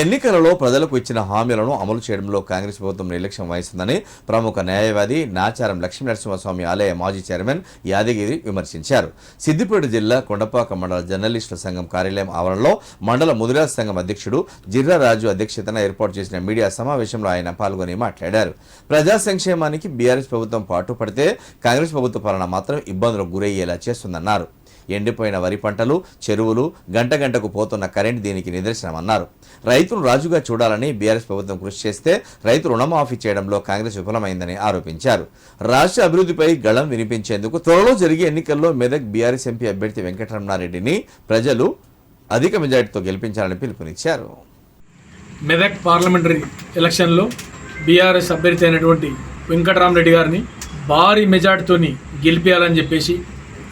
ఎన్నికలలో ప్రజలకు ఇచ్చిన హామీలను అమలు చేయడంలో కాంగ్రెస్ ప్రభుత్వం నిర్లక్ష్యం వహిస్తుందని ప్రముఖ న్యాయవాది నాచారం లక్ష్మీ నరసింహస్వామి ఆలయ మాజీ చైర్మన్ యాదగిరి విమర్శించారు. సిద్దిపేట జిల్లా కొండపాక మండల జర్నలిస్టుల సంఘం కార్యాలయం ఆవరణలో మండల ముదిరాజ్ సంఘం అధ్యక్షుడు జిర్రారాజు అధ్యక్షతన ఏర్పాటు చేసిన మీడియా సమావేశంలో ఆయన పాల్గొని మాట్లాడారు. ప్రజా సంక్షేమానికి బీఆర్ఎస్ ప్రభుత్వం పాటుపడితే కాంగ్రెస్ ప్రభుత్వ పాలన మాత్రం ఇబ్బందులకు గురయ్యేలా చేస్తుందన్నారు. ఎండిపోయిన వరి పంటలు చెరువులు గంట గంటకు పోతున్న కరెంట్ దీనికి నిదర్శనమన్నారు. రైతును రాజుగా చూడాలని బీఆర్ఎస్ ప్రభుత్వం కృషి చేస్తే రైతు రుణమాఫీ చేయడంలో కాంగ్రెస్ విఫలమైందని ఆరోపించారు. రాష్ట్ర అభివృద్ధిపై గళం వినిపించేందుకు త్వరలో జరిగే ఎన్నికల్లో మెదక్ బీఆర్ఎస్ ఎంపీ అభ్యర్థి వెంకటరమణారెడ్డిని ప్రజలు అధిక మెజార్టీతో గెలిపించాలని పిలుపునిచ్చారు. మెదక్ పార్లమెంటరీ ఎలక్షన్లో బీఆర్ఎస్ అభ్యర్థి అయినటువంటి వెంకటరామరెడ్డి గారిని భారీ మెజార్టీతోని గెలిపించాలని చెప్పేసి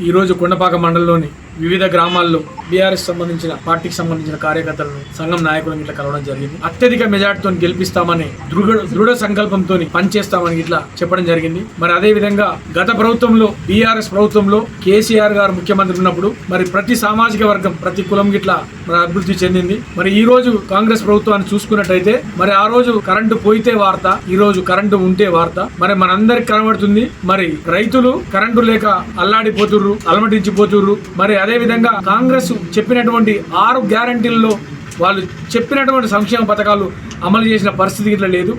ఈరోజు కొండపాక మండలంలోని వివిధ గ్రామాల్లో బీఆర్ఎస్ సంబంధించిన పార్టీకి సంబంధించిన కార్యకర్తలను సంఘం నాయకులను ఇట్లా కలవడం జరిగింది. అత్యధిక మెజార్టీతో గెలిపిస్తామని దృఢ దృఢ సంకల్పంతో పనిచేస్తామని ఇట్లా చెప్పడం జరిగింది. మరి అదే విధంగా గత ప్రభుత్వంలో బీఆర్ఎస్ ప్రభుత్వంలో కేసీఆర్ గారు ముఖ్యమంత్రి ఉన్నప్పుడు మరి ప్రతి సామాజిక వర్గం ప్రతి కులం గిట్లా మరి అభివృద్ధి చెందింది. మరి ఈ రోజు కాంగ్రెస్ ప్రభుత్వాన్ని చూసుకున్నట్టయితే మరి ఆ రోజు కరెంటు పోయితే వార్త ఈ రోజు కరెంటు ఉంటే వార్త. మరి మనందరికి కనబడుతుంది మరి రైతులు కరెంటు లేక అల్లాడిపోతుర్రు అలమటించిపోతుర్రు. మరి అదేవిధంగా కాంగ్రెస్ చెప్పినటువంటి ఆరు గ్యారంటీల్లో వాళ్ళు చెప్పినటువంటి సంక్షేమ పథకాలు అమలు చేసిన పరిస్థితి ఇట్లా లేదు.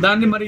దాన్ని మరి